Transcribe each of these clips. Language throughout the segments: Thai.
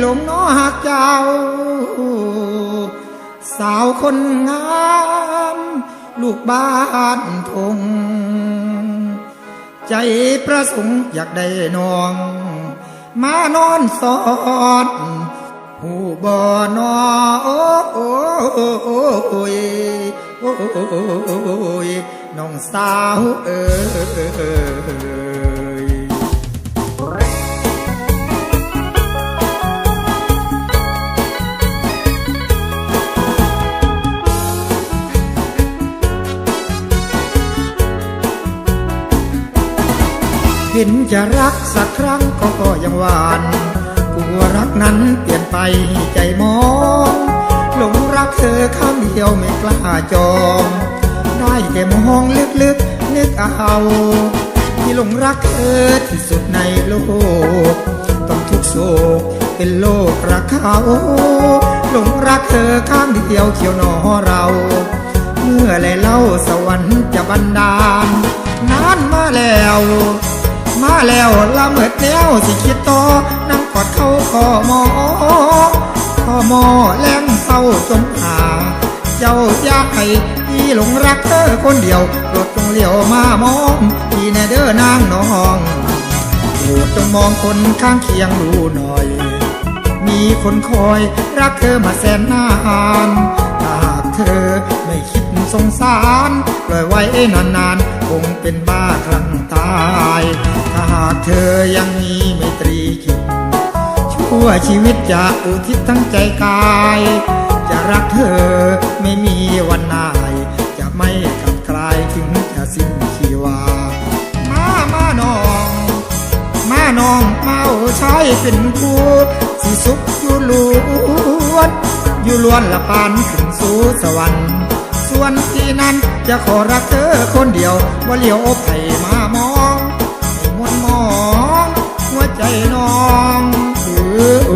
หลงน้อหักเจ้า สาวคนงาม ลูกบ้านทง ใจประสงค์อยากได้นอง มานอนสอนหูบ่อนอโอ้โอ้โอ้ยโอ้ยน้องสาวเอ้ย เห็นจะรักสักครั้งก็ยังหวานกลัวรักนั้นเปลี่ยนไปใจมองหลงรักเธอข้งเดียวไม่กล้าจองได้แต่มองลึกๆนึกเอาที่หลงรักเธอที่สุดในโลก ต้องทุกโศกเป็นโลกรักเขาหลงรักเธอข้างเดียวเขียวหนอเรา เมื่อไรเล่าสวรรค์จะบันดาลนานมาแล้ว มาแล้วละเมิดแล้วสิคิดต่อนั่งกอดเขาขอมอขอมอแล้งเศร้าจนหา เจ้าอยากให้พี่หลงรักเธอคนเดียวโปรดจงเลี้ยวมามองพี่แนเด้อนางน้องโปรดจงมองคนข้างเคียงดูหน่อย มีคนคอยรักเธอมาแสนนานหากเธอไม่คิดสงสารปล่อยไว้นานๆคงเป็น เธอยังมีไมตรีคิดชั่วชีวิตจะอุทิศทั้งใจกาย จะรักเธอไม่มีวันนาย จะไม่กลับกลายถึงจะสิ้นชีวา มามาน้อง มาน้องเมาใช้เป็นผู้สิสุขอยู่ล้วนอยู่ล้วนละปานขึ้นสู่สวรรค์ ส่วนที่นั้นจะขอรักเธอคนเดียวว่าเลียวอบให้มามอง ใจน้องเออโ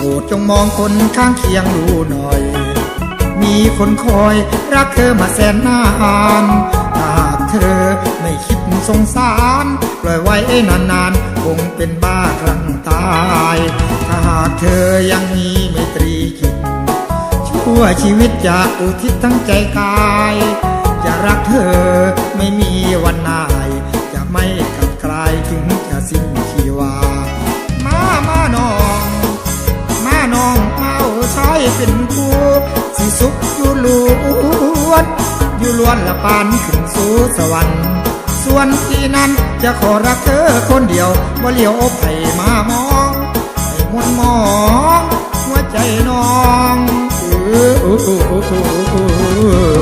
ปรดจงมองคนข้างเคียงดูหน่อย มีคนคอยรักเธอมาแสนนานหากเธอไม่คิด สงสาร ปล่อยไว้นานๆ คงเป็นบ้าคลั่งตาย ถ้าหากเธอยังมีไมตรีจิตชั่วชีวิตจะอุทิศทั้งใจกาย จะรักเธอไม่มีวันนาย จะไม่กลับกลายถึงจะสิ้นชีวา มามาน้อง มาน้องเมาใช้เป็นคู่สิสุขอยู่ล้วนอยู่ล้วนละปานขึ้นสู่สวรรค์ ส่วนที่นั้นจะขอรักเธอคนเดียวว่าเลี้ยวไผมามองให้มวนมองหัวใจน้องเออ